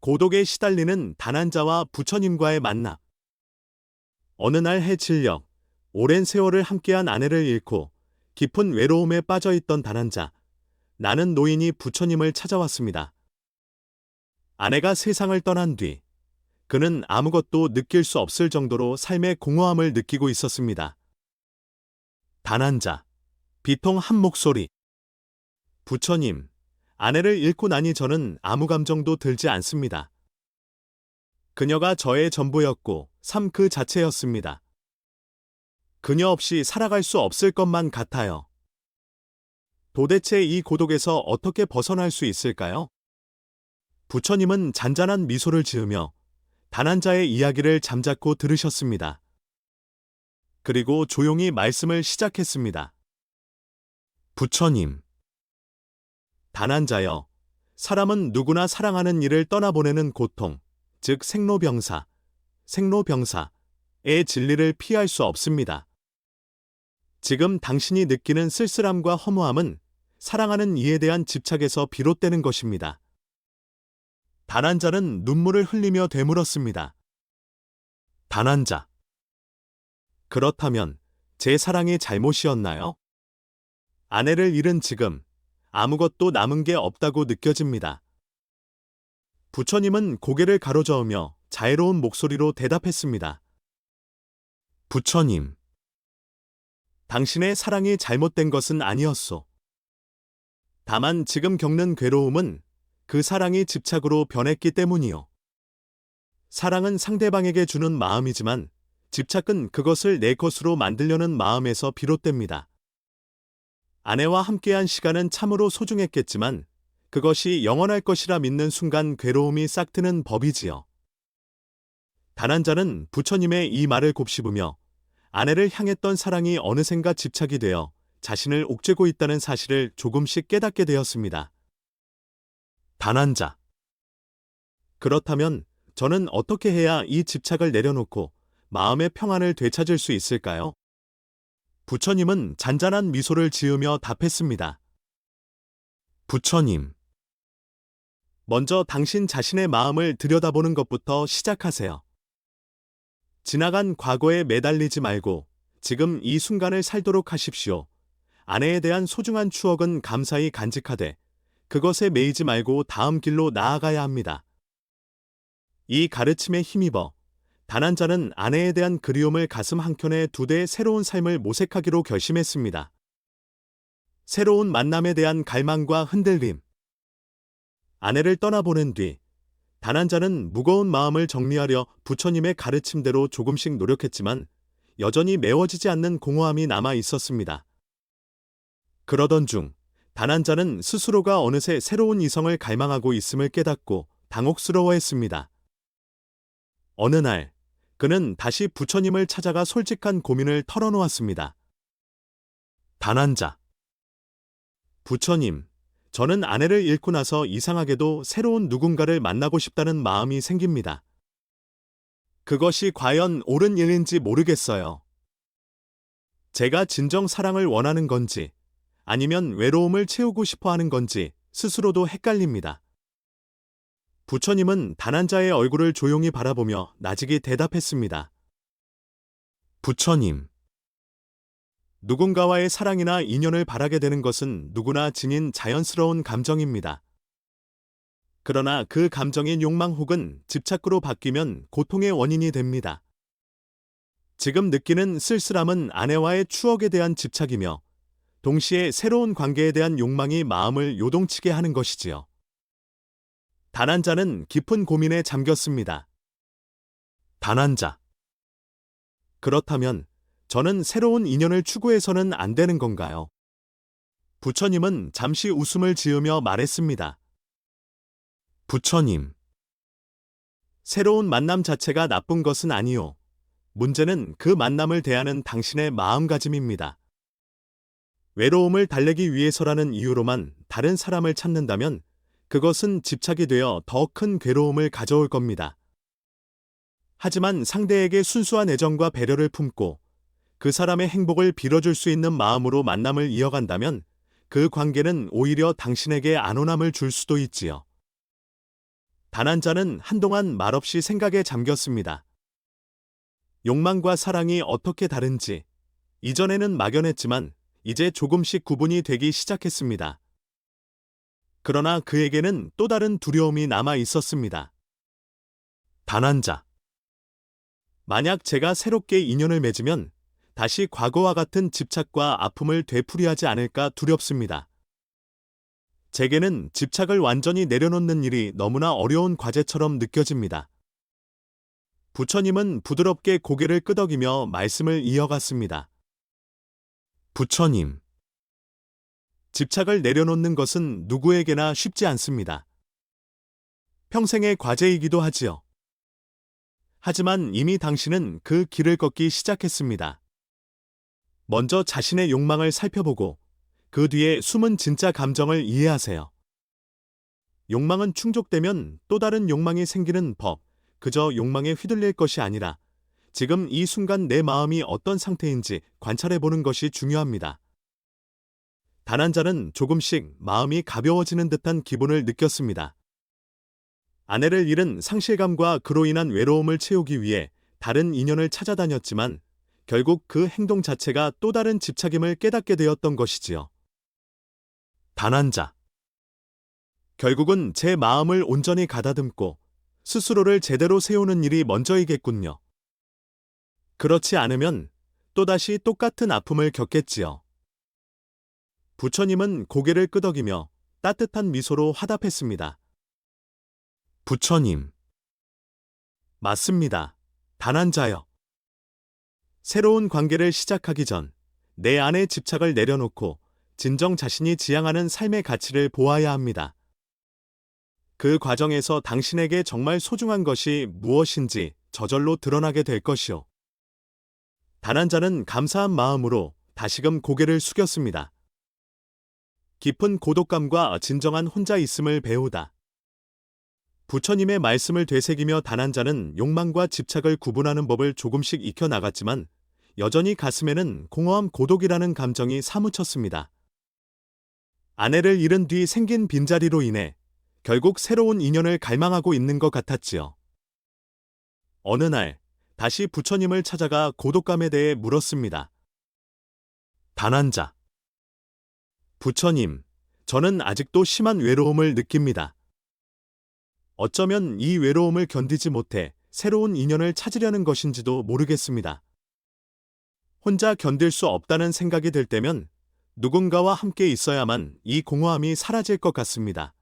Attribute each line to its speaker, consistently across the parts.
Speaker 1: 고독에 시달리는 단한자와 부처님과의 만남. 어느 날 해질녘, 오랜 세월을 함께한 아내를 잃고 깊은 외로움에 빠져 있던 단한자. 나는 노인이 부처님을 찾아왔습니다. 아내가 세상을 떠난 뒤, 그는 아무것도 느낄 수 없을 정도로 삶의 공허함을 느끼고 있었습니다. 단한자, 비통 한 목소리. 부처님, 아내를 잃고 나니 저는 아무 감정도 들지 않습니다. 그녀가 저의 전부였고 삶 그 자체였습니다. 그녀 없이 살아갈 수 없을 것만 같아요. 도대체 이 고독에서 어떻게 벗어날 수 있을까요? 부처님은 잔잔한 미소를 지으며 단한자의 이야기를 잠자코 들으셨습니다. 그리고 조용히 말씀을 시작했습니다. 부처님. 단한 자여, 사람은 누구나 사랑하는 이를 떠나보내는 고통, 즉 생로병사, 생로병사의 진리를 피할 수 없습니다. 지금 당신이 느끼는 쓸쓸함과 허무함은 사랑하는 이에 대한 집착에서 비롯되는 것입니다. 단한 자는 눈물을 흘리며 되물었습니다. 단한 자. 그렇다면 제 사랑이 잘못이었나요? 아내를 잃은 지금 아무것도 남은 게 없다고 느껴집니다. 부처님은 고개를 가로저으며 자애로운 목소리로 대답했습니다. 부처님. 당신의 사랑이 잘못된 것은 아니었소. 다만 지금 겪는 괴로움은 그 사랑이 집착으로 변했기 때문이요. 사랑은 상대방에게 주는 마음이지만 집착은 그것을 내 것으로 만들려는 마음에서 비롯됩니다. 아내와 함께한 시간은 참으로 소중했겠지만 그것이 영원할 것이라 믿는 순간 괴로움이 싹트는 법이지요. 단한 자는 부처님의 이 말을 곱씹으며 아내를 향했던 사랑이 어느샌가 집착이 되어 자신을 옥죄고 있다는 사실을 조금씩 깨닫게 되었습니다. 단한 자. 그렇다면 저는 어떻게 해야 이 집착을 내려놓고 마음의 평안을 되찾을 수 있을까요? 부처님은 잔잔한 미소를 지으며 답했습니다. 부처님. 먼저 당신 자신의 마음을 들여다보는 것부터 시작하세요. 지나간 과거에 매달리지 말고 지금 이 순간을 살도록 하십시오. 아내에 대한 소중한 추억은 감사히 간직하되 그것에 매이지 말고 다음 길로 나아가야 합니다. 이 가르침에 힘입어 단한자는 아내에 대한 그리움을 가슴 한켠에 두대 새로운 삶을 모색하기로 결심했습니다. 새로운 만남에 대한 갈망과 흔들림. 아내를 떠나보낸 뒤 단한자는 무거운 마음을 정리하려 부처님의 가르침대로 조금씩 노력했지만 여전히 메워지지 않는 공허함이 남아 있었습니다. 그러던 중 단한자는 스스로가 어느새 새로운 이성을 갈망하고 있음을 깨닫고 당혹스러워했습니다. 어느 날 그는 다시 부처님을 찾아가 솔직한 고민을 털어놓았습니다. 단한자 부처님, 저는 아내를 잃고 나서 이상하게도 새로운 누군가를 만나고 싶다는 마음이 생깁니다. 그것이 과연 옳은 일인지 모르겠어요. 제가 진정 사랑을 원하는 건지, 아니면 외로움을 채우고 싶어 하는 건지 스스로도 헷갈립니다. 부처님은 단한자의 얼굴을 조용히 바라보며 나직이 대답했습니다. 부처님. 누군가와의 사랑이나 인연을 바라게 되는 것은 누구나 지닌 자연스러운 감정입니다. 그러나 그 감정인 욕망 혹은 집착으로 바뀌면 고통의 원인이 됩니다. 지금 느끼는 쓸쓸함은 아내와의 추억에 대한 집착이며 동시에 새로운 관계에 대한 욕망이 마음을 요동치게 하는 것이지요. 단한자는 깊은 고민에 잠겼습니다. 단한자. 그렇다면 저는 새로운 인연을 추구해서는 안 되는 건가요? 부처님은 잠시 웃음을 지으며 말했습니다. 부처님. 새로운 만남 자체가 나쁜 것은 아니요. 문제는 그 만남을 대하는 당신의 마음가짐입니다. 외로움을 달래기 위해서라는 이유로만 다른 사람을 찾는다면 그것은 집착이 되어 더 큰 괴로움을 가져올 겁니다. 하지만 상대에게 순수한 애정과 배려를 품고 그 사람의 행복을 빌어줄 수 있는 마음으로 만남을 이어간다면 그 관계는 오히려 당신에게 안온함을 줄 수도 있지요. 단 한 자는 한동안 말없이 생각에 잠겼습니다. 욕망과 사랑이 어떻게 다른지 이전에는 막연했지만 이제 조금씩 구분이 되기 시작했습니다. 그러나 그에게는 또 다른 두려움이 남아 있었습니다. 단한 자. 만약 제가 새롭게 인연을 맺으면 다시 과거와 같은 집착과 아픔을 되풀이하지 않을까 두렵습니다. 제게는 집착을 완전히 내려놓는 일이 너무나 어려운 과제처럼 느껴집니다. 부처님은 부드럽게 고개를 끄덕이며 말씀을 이어갔습니다. 부처님. 집착을 내려놓는 것은 누구에게나 쉽지 않습니다. 평생의 과제이기도 하지요. 하지만 이미 당신은 그 길을 걷기 시작했습니다. 먼저 자신의 욕망을 살펴보고 그 뒤에 숨은 진짜 감정을 이해하세요. 욕망은 충족되면 또 다른 욕망이 생기는 법, 그저 욕망에 휘둘릴 것이 아니라 지금 이 순간 내 마음이 어떤 상태인지 관찰해 보는 것이 중요합니다. 단한 자는 조금씩 마음이 가벼워지는 듯한 기분을 느꼈습니다. 아내를 잃은 상실감과 그로 인한 외로움을 채우기 위해 다른 인연을 찾아다녔지만 결국 그 행동 자체가 또 다른 집착임을 깨닫게 되었던 것이지요. 단 한 자. 결국은 제 마음을 온전히 가다듬고 스스로를 제대로 세우는 일이 먼저이겠군요. 그렇지 않으면 또다시 똑같은 아픔을 겪겠지요. 부처님은 고개를 끄덕이며 따뜻한 미소로 화답했습니다. 부처님. 맞습니다. 단한 자요. 새로운 관계를 시작하기 전 내 안의 집착을 내려놓고 진정 자신이 지향하는 삶의 가치를 보아야 합니다. 그 과정에서 당신에게 정말 소중한 것이 무엇인지 저절로 드러나게 될 것이요. 단한 자는 감사한 마음으로 다시금 고개를 숙였습니다. 깊은 고독감과 진정한 혼자 있음을 배우다. 부처님의 말씀을 되새기며 단한 자는 욕망과 집착을 구분하는 법을 조금씩 익혀 나갔지만 여전히 가슴에는 공허함 고독이라는 감정이 사무쳤습니다. 아내를 잃은 뒤 생긴 빈자리로 인해 결국 새로운 인연을 갈망하고 있는 것 같았지요. 어느 날 다시 부처님을 찾아가 고독감에 대해 물었습니다. 단한 자. 부처님, 저는 아직도 심한 외로움을 느낍니다. 어쩌면 이 외로움을 견디지 못해 새로운 인연을 찾으려는 것인지도 모르겠습니다. 혼자 견딜 수 없다는 생각이 들 때면 누군가와 함께 있어야만 이 공허함이 사라질 것 같습니다.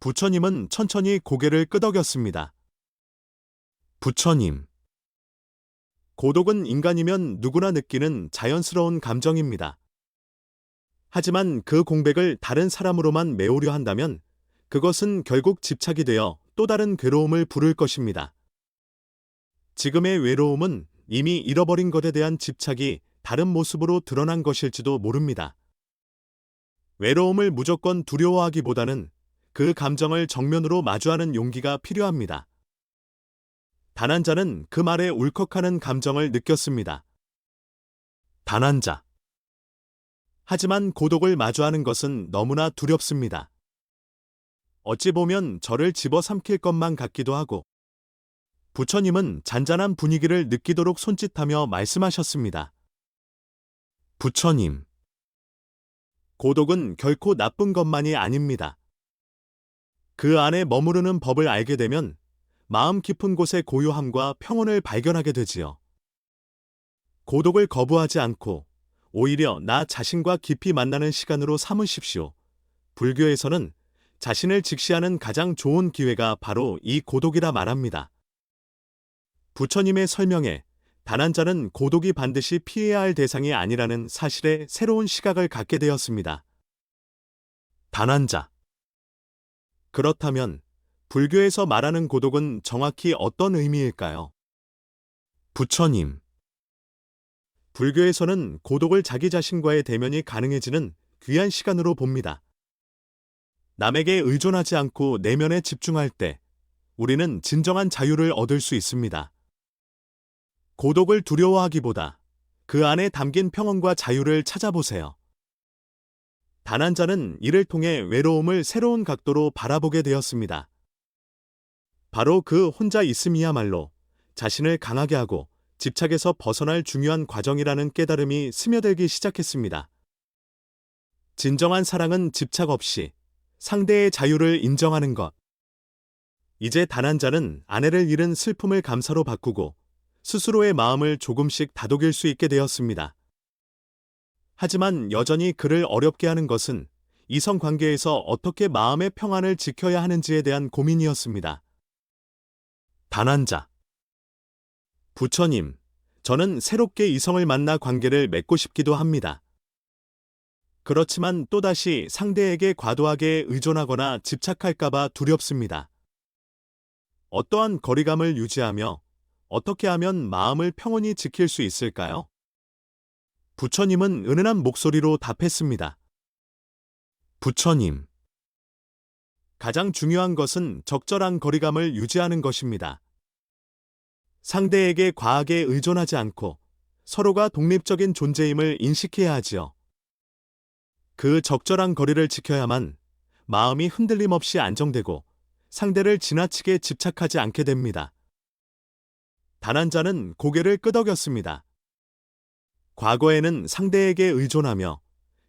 Speaker 1: 부처님은 천천히 고개를 끄덕였습니다. 부처님. 고독은 인간이면 누구나 느끼는 자연스러운 감정입니다. 하지만 그 공백을 다른 사람으로만 메우려 한다면 그것은 결국 집착이 되어 또 다른 괴로움을 부를 것입니다. 지금의 외로움은 이미 잃어버린 것에 대한 집착이 다른 모습으로 드러난 것일지도 모릅니다. 외로움을 무조건 두려워하기보다는 그 감정을 정면으로 마주하는 용기가 필요합니다. 단한 자는 그 말에 울컥하는 감정을 느꼈습니다. 단한 자. 하지만 고독을 마주하는 것은 너무나 두렵습니다. 어찌 보면 저를 집어삼킬 것만 같기도 하고 부처님은 잔잔한 분위기를 느끼도록 손짓하며 말씀하셨습니다. 부처님. 고독은 결코 나쁜 것만이 아닙니다. 그 안에 머무르는 법을 알게 되면 마음 깊은 곳의 고요함과 평온을 발견하게 되지요. 고독을 거부하지 않고 오히려 나 자신과 깊이 만나는 시간으로 삼으십시오. 불교에서는 자신을 직시하는 가장 좋은 기회가 바로 이 고독이라 말합니다. 부처님의 설명에 단한 자는 고독이 반드시 피해야 할 대상이 아니라는 사실에 새로운 시각을 갖게 되었습니다. 단한 자. 그렇다면 불교에서 말하는 고독은 정확히 어떤 의미일까요? 부처님. 불교에서는 고독을 자기 자신과의 대면이 가능해지는 귀한 시간으로 봅니다. 남에게 의존하지 않고 내면에 집중할 때 우리는 진정한 자유를 얻을 수 있습니다. 고독을 두려워하기보다 그 안에 담긴 평온과 자유를 찾아보세요. 단 한 자는 이를 통해 외로움을 새로운 각도로 바라보게 되었습니다. 바로 그 혼자 있음이야말로 자신을 강하게 하고 집착에서 벗어날 중요한 과정이라는 깨달음이 스며들기 시작했습니다. 진정한 사랑은 집착 없이 상대의 자유를 인정하는 것. 이제 단 한 자는 아내를 잃은 슬픔을 감사로 바꾸고 스스로의 마음을 조금씩 다독일 수 있게 되었습니다. 하지만 여전히 그를 어렵게 하는 것은 이성 관계에서 어떻게 마음의 평안을 지켜야 하는지에 대한 고민이었습니다. 단한 자. 부처님, 저는 새롭게 이성을 만나 관계를 맺고 싶기도 합니다. 그렇지만 또다시 상대에게 과도하게 의존하거나 집착할까봐 두렵습니다. 어떠한 거리감을 유지하며 어떻게 하면 마음을 평온히 지킬 수 있을까요? 부처님은 은은한 목소리로 답했습니다. 부처님. 가장 중요한 것은 적절한 거리감을 유지하는 것입니다. 상대에게 과하게 의존하지 않고 서로가 독립적인 존재임을 인식해야 하지요. 그 적절한 거리를 지켜야만 마음이 흔들림 없이 안정되고 상대를 지나치게 집착하지 않게 됩니다. 단 한 자는 고개를 끄덕였습니다. 과거에는 상대에게 의존하며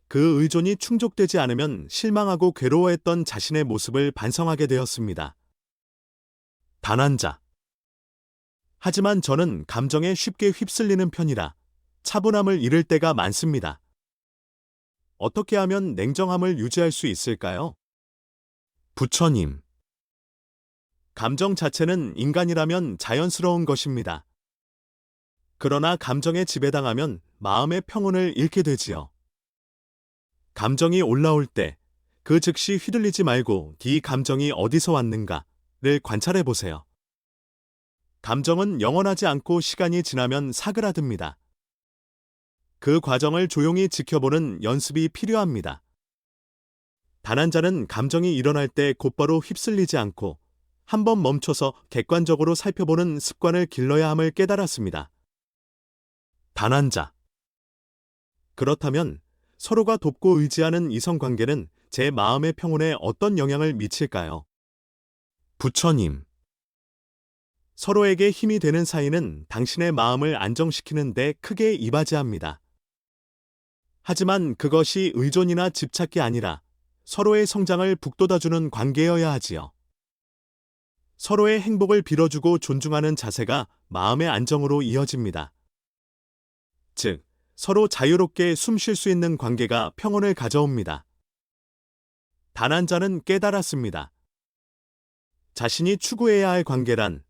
Speaker 1: 그 의존이 충족되지 않으면 실망하고 괴로워했던 자신의 모습을 반성하게 되었습니다. 단 한 자. 하지만 저는 감정에 쉽게 휩쓸리는 편이라 차분함을 잃을 때가 많습니다. 어떻게 하면 냉정함을 유지할 수 있을까요? 부처님. 감정 자체는 인간이라면 자연스러운 것입니다. 그러나 감정에 지배당하면 마음의 평온을 잃게 되지요. 감정이 올라올 때 그 즉시 휘둘리지 말고 이 감정이 어디서 왔는가를 관찰해 보세요. 감정은 영원하지 않고 시간이 지나면 사그라듭니다. 그 과정을 조용히 지켜보는 연습이 필요합니다. 단 한자는 감정이 일어날 때 곧바로 휩쓸리지 않고 한 번 멈춰서 객관적으로 살펴보는 습관을 길러야 함을 깨달았습니다. 단 한자. 그렇다면 서로가 돕고 의지하는 이성 관계는 제 마음의 평온에 어떤 영향을 미칠까요? 부처님. 서로에게 힘이 되는 사이는 당신의 마음을 안정시키는 데 크게 이바지합니다. 하지만 그것이 의존이나 집착이 아니라 서로의 성장을 북돋아주는 관계여야 하지요. 서로의 행복을 빌어주고 존중하는 자세가 마음의 안정으로 이어집니다. 즉, 서로 자유롭게 숨 쉴 수 있는 관계가 평온을 가져옵니다. 단 한 자는 깨달았습니다. 자신이 추구해야 할 관계란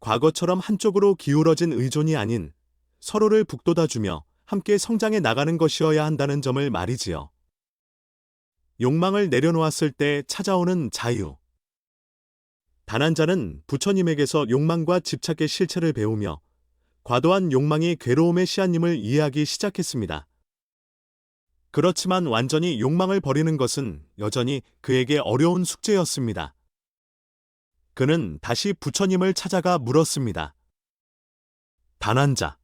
Speaker 1: 과거처럼 한쪽으로 기울어진 의존이 아닌 서로를 북돋아주며 함께 성장해 나가는 것이어야 한다는 점을 말이지요. 욕망을 내려놓았을 때 찾아오는 자유. 단한 자는 부처님에게서 욕망과 집착의 실체를 배우며 과도한 욕망이 괴로움의 씨앗님을 이해하기 시작했습니다. 그렇지만 완전히 욕망을 버리는 것은 여전히 그에게 어려운 숙제였습니다. 그는 다시 부처님을 찾아가 물었습니다. 단한자.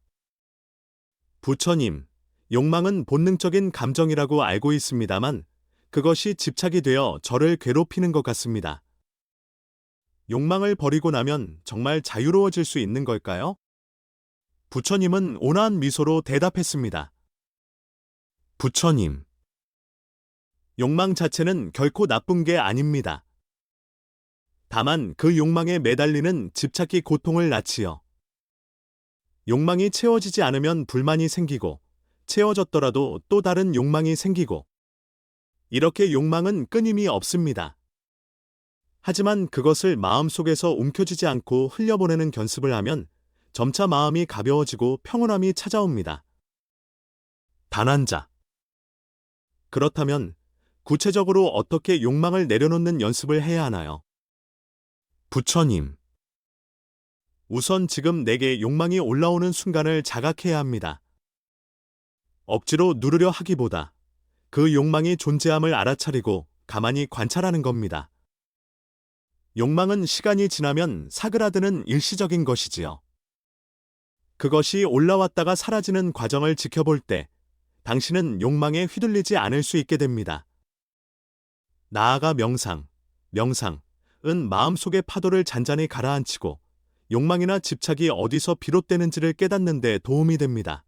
Speaker 1: 부처님, 욕망은 본능적인 감정이라고 알고 있습니다만 그것이 집착이 되어 저를 괴롭히는 것 같습니다. 욕망을 버리고 나면 정말 자유로워질 수 있는 걸까요? 부처님은 온화한 미소로 대답했습니다. 부처님. 욕망 자체는 결코 나쁜 게 아닙니다. 다만 그 욕망에 매달리는 집착이 고통을 낳지요. 욕망이 채워지지 않으면 불만이 생기고, 채워졌더라도 또 다른 욕망이 생기고, 이렇게 욕망은 끊임이 없습니다. 하지만 그것을 마음속에서 움켜쥐지 않고 흘려보내는 견습을 하면 점차 마음이 가벼워지고 평온함이 찾아옵니다. 단한 자. 그렇다면 구체적으로 어떻게 욕망을 내려놓는 연습을 해야 하나요? 부처님. 우선 지금 내게 욕망이 올라오는 순간을 자각해야 합니다. 억지로 누르려 하기보다 그 욕망이 존재함을 알아차리고 가만히 관찰하는 겁니다. 욕망은 시간이 지나면 사그라드는 일시적인 것이지요. 그것이 올라왔다가 사라지는 과정을 지켜볼 때 당신은 욕망에 휘둘리지 않을 수 있게 됩니다. 나아가 명상, 명상, 마음속의 파도를 잔잔히 가라앉히고 욕망이나 집착이 어디서 비롯되는지를 깨닫는 데 도움이 됩니다.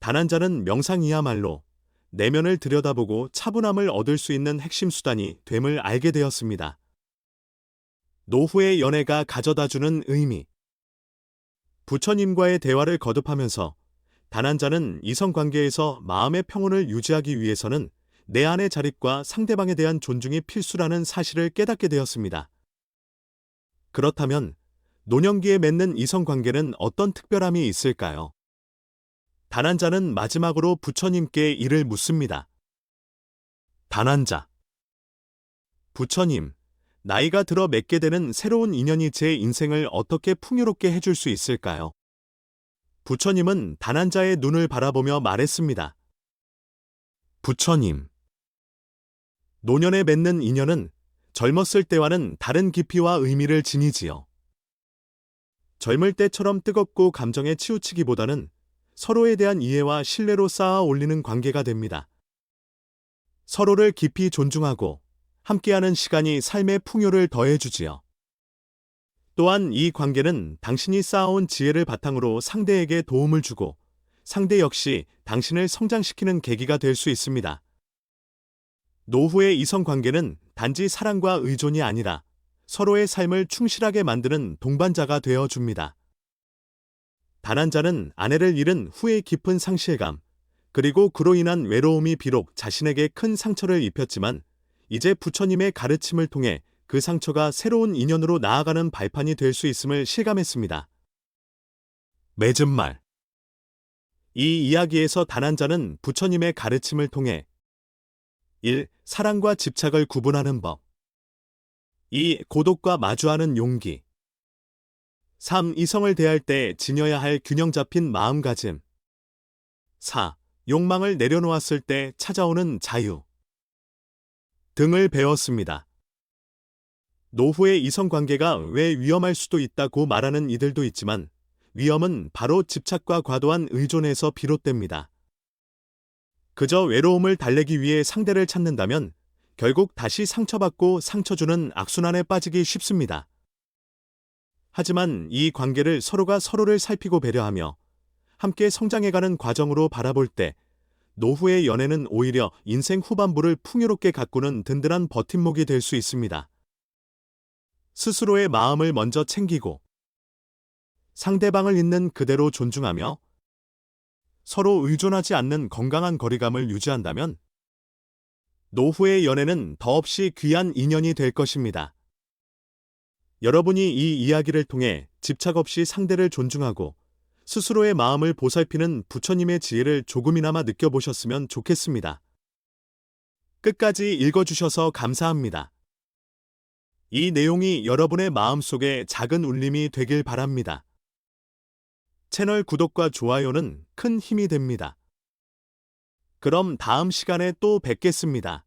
Speaker 1: 단한자는 명상이야말로 내면을 들여다보고 차분함을 얻을 수 있는 핵심 수단이 됨을 알게 되었습니다. 노후의 연애가 가져다주는 의미 부처님과의 대화를 거듭하면서 단한자는 이성관계에서 마음의 평온을 유지하기 위해서는 내 안의 자립과 상대방에 대한 존중이 필수라는 사실을 깨닫게 되었습니다. 그렇다면 노년기에 맺는 이성관계는 어떤 특별함이 있을까요? 단한자는 마지막으로 부처님께 이를 묻습니다. 단한자. 부처님, 나이가 들어 맺게 되는 새로운 인연이 제 인생을 어떻게 풍요롭게 해줄 수 있을까요? 부처님은 단한자의 눈을 바라보며 말했습니다. 부처님. 노년에 맺는 인연은 젊었을 때와는 다른 깊이와 의미를 지니지요. 젊을 때처럼 뜨겁고 감정에 치우치기보다는 서로에 대한 이해와 신뢰로 쌓아 올리는 관계가 됩니다. 서로를 깊이 존중하고 함께하는 시간이 삶의 풍요를 더해주지요. 또한 이 관계는 당신이 쌓아온 지혜를 바탕으로 상대에게 도움을 주고 상대 역시 당신을 성장시키는 계기가 될 수 있습니다. 노후의 이성 관계는 단지 사랑과 의존이 아니라 서로의 삶을 충실하게 만드는 동반자가 되어 줍니다. 단한자는 아내를 잃은 후의 깊은 상실감, 그리고 그로 인한 외로움이 비록 자신에게 큰 상처를 입혔지만 이제 부처님의 가르침을 통해 그 상처가 새로운 인연으로 나아가는 발판이 될 수 있음을 실감했습니다. 맺은 말. 이 이야기에서 단한자는 부처님의 가르침을 통해 1. 사랑과 집착을 구분하는 법 2. 고독과 마주하는 용기 3. 이성을 대할 때 지녀야 할 균형 잡힌 마음가짐 4. 욕망을 내려놓았을 때 찾아오는 자유 등을 배웠습니다. 노후의 이성관계가 왜 위험할 수도 있다고 말하는 이들도 있지만 위험은 바로 집착과 과도한 의존에서 비롯됩니다. 그저 외로움을 달래기 위해 상대를 찾는다면 결국 다시 상처받고 상처 주는 악순환에 빠지기 쉽습니다. 하지만 이 관계를 서로가 서로를 살피고 배려하며 함께 성장해가는 과정으로 바라볼 때 노후의 연애는 오히려 인생 후반부를 풍요롭게 가꾸는 든든한 버팀목이 될 수 있습니다. 스스로의 마음을 먼저 챙기고 상대방을 있는 그대로 존중하며 서로 의존하지 않는 건강한 거리감을 유지한다면 노후의 연애는 더없이 귀한 인연이 될 것입니다. 여러분이 이 이야기를 통해 집착 없이 상대를 존중하고 스스로의 마음을 보살피는 부처님의 지혜를 조금이나마 느껴보셨으면 좋겠습니다. 끝까지 읽어주셔서 감사합니다. 이 내용이 여러분의 마음속에 작은 울림이 되길 바랍니다. 채널 구독과 좋아요는 큰 힘이 됩니다. 그럼 다음 시간에 또 뵙겠습니다.